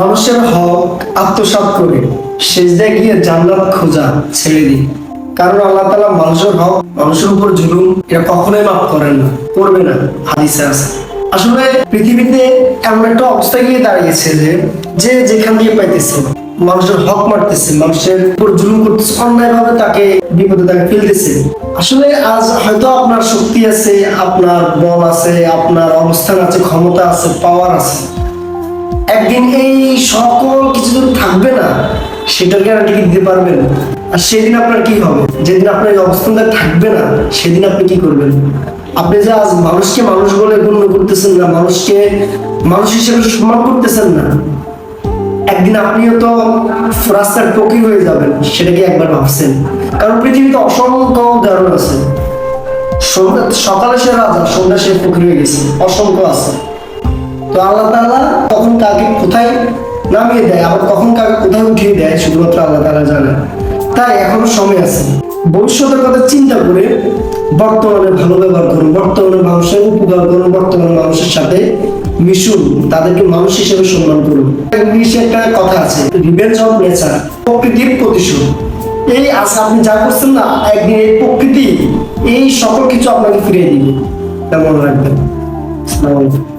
মানুষের হক, আত্মসাৎ করে সেজদায় গিয়ে জান্নাত খোঁজা ছেড়ে দিন কারণ আল্লাহ তালা মানুষের হক, মানুষের উপর জুলুম এটা কখনোই মাফ করেন না, করবে না, হাদিসে আছে। আসলে পৃথিবীতে এমন একটা অবস্থা গিয়ে দাঁড়িয়েছে যে যে যেখান দিয়ে পাইতেছে, মানুষের হক মারতেছে, মানুষের উপর জুলুম করতেছে অন্যায় ভাবে তাকে বিপদে তাকে ফেলতেছে। আসলে আজ হয়তো আপনার শক্তি আছে, আপনার বল আছে, আপনার অবস্থান আছে, ক্ষমতা আছে পাওয়ার আছে। একদিন এই সকল কিছু যদি থাকবে না, সেটার গ্যারান্টি কি দিতে পারবেন? আর সেদিন আপনার কি হবে? যেদিন আপনার এই অবস্থানটা থাকবে না, সেদিন আপনি কি করবেন? আপনি যে আজ মানুষকে মানুষ বলে গণ্য করতেছেন না, মানুষকে মানুষ হিসেবে সম্মান করতেছেন না, একদিন আপনিও তো রাস্তার টকি হয়ে যাবেন, সেটা কি একবার ভাবছেন? কারণ পৃথিবীতে অসংখ্য উদাহরণ আছে। সকালে সে রাজা, সন্ধ্যা সে ফকির হয়ে গেছে। অসংখ্য আছে। তো আল্লাহ তাআলা কখন কাকে কোথায় নামিয়ে দেয়, আবার কখন কাকে কোথায় উঠিয়ে দেয়, শুধুমাত্র আল্লাহ তাআলা জানে। তাই এখনও সময় আছে। ভবিষ্যতের কথা চিন্তা করে বর্তমানে ভালো ব্যবহার করুন। বর্তমানে মানুষের উপকার করুন, বর্তমানে মানুষের সাথে মিশুন। তাদেরকে মানুষ হিসেবে সম্মান করুন। একটা কথা আছে রিভেঞ্জ অফ নেচার প্রকৃতির প্রতিশোধ। এই আশা আপনি যা করছেন না, একদিন এই প্রকৃতি, এই সকল কিছু আপনাকে ফিরিয়ে দিবে। তেমন রাখবেন আসসালামু আলাইকুম।